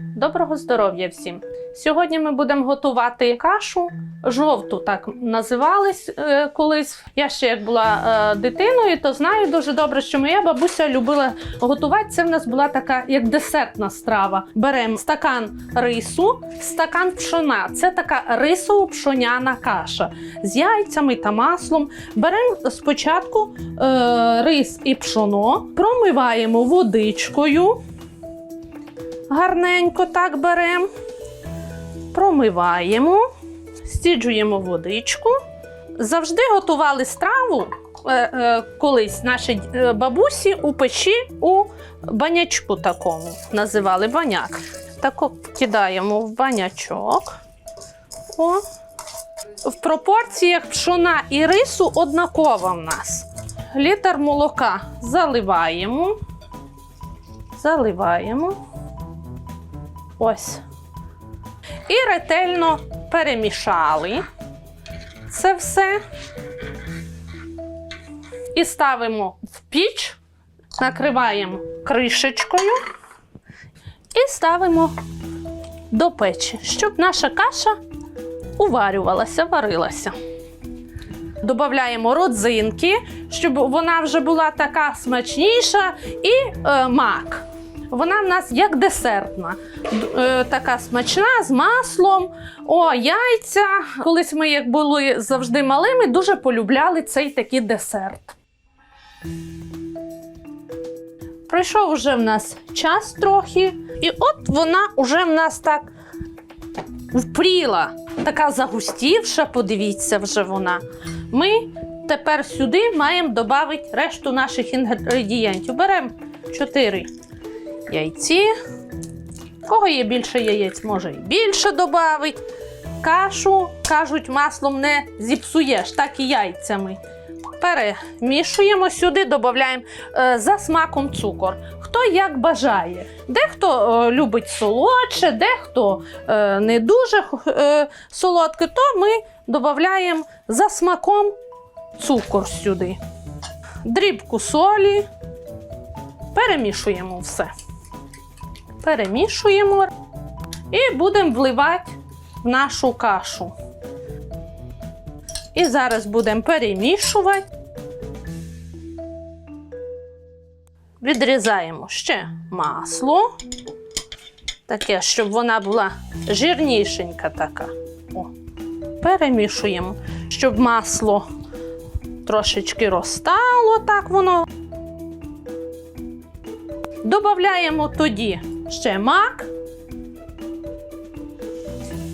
Доброго здоров'я всім! Сьогодні ми будемо готувати кашу жовту, так називались е, колись. Я ще як була е, дитиною, то знаю дуже добре, що моя бабуся любила готувати. Це в нас була така як десертна страва. Беремо стакан рису, стакан пшона. Це така рисово-пшоняна каша з яйцями та маслом. Беремо спочатку е, рис і пшоно, промиваємо водичкою. Гарненько так беремо, промиваємо, стіджуємо водичку. Завжди готували страву е, е, колись наші е, бабусі у печі у банячку такому. Називали баняк. Тако кидаємо в банячок. О. В пропорціях пшона і рису однакова в нас. Літр молока заливаємо. Заливаємо. Ось. І ретельно перемішали це все. І ставимо в піч, накриваємо кришечкою і ставимо до печі, щоб наша каша уварювалася, варилася. Додаємо родзинки, щоб вона вже була така смачніша, і е, мак. Вона в нас як десертна, е, така смачна з маслом. О, яйця. Колись ми, як були завжди малими, дуже полюбляли цей такий десерт. Пройшов вже в нас час трохи, і от вона вже в нас так впріла, така загустівша, подивіться вже вона. Ми тепер сюди маємо додати решту наших інгредієнтів. Беремо 4 яйці. Кого є більше яєць, може і більше додати. Кашу, кажуть, маслом не зіпсуєш, так і яйцями. Перемішуємо сюди, додаємо е, за смаком цукор. Хто як бажає. Дехто е, любить солодше, дехто е, не дуже солодке, то ми додаємо за смаком цукор сюди. Дрібку солі. Перемішуємо все. Перемішуємо і будемо вливати в нашу кашу. І зараз будемо перемішувати. Відрізаємо ще масло. Таке, щоб вона була жирнішенька така. О. Перемішуємо, щоб масло трошечки розтало, так воно. Добавляємо тоді ще мак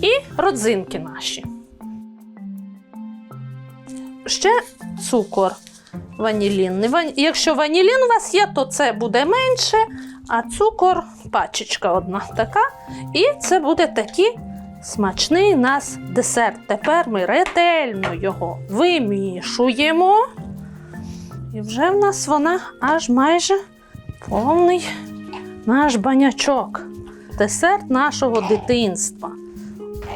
і родзинки наші. Ще цукор ванілінний. Якщо ванілін у вас є, то це буде менше, а цукор пачечка одна така. І це буде такий смачний нас десерт. Тепер ми ретельно його вимішуємо. І вже в нас вона аж майже повний наш банячок. Десерт нашого дитинства.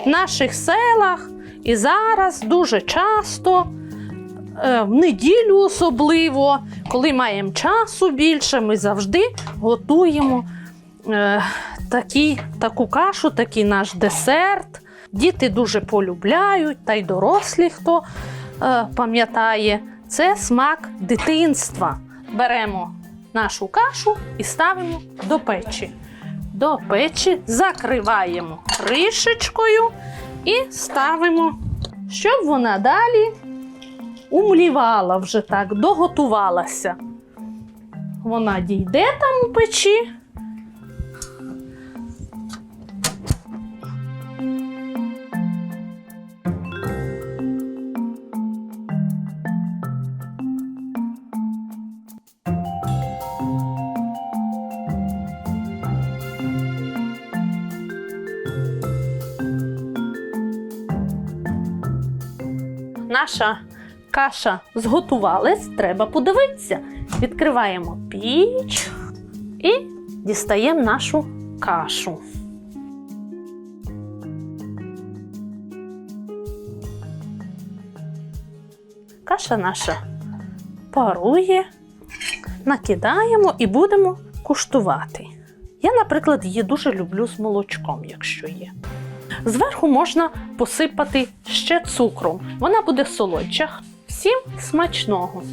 В наших селах і зараз дуже часто, е, в неділю особливо, коли маємо часу більше, ми завжди готуємо е, такі, таку кашу, такий наш десерт. Діти дуже полюбляють, та й дорослі, хто е, пам'ятає, це смак дитинства. Беремо нашу кашу і ставимо до печі. До печі закриваємо кришечкою і ставимо, щоб вона далі умлівала вже так, доготувалася. Вона дійде там у печі. Наша каша зготувалась, треба подивитися. Відкриваємо піч і дістаємо нашу кашу. Каша наша парує, накидаємо і будемо куштувати. Я, наприклад, її дуже люблю з молочком, якщо є. Зверху можна посипати ще цукром. Вона буде солодча. Всім смачного!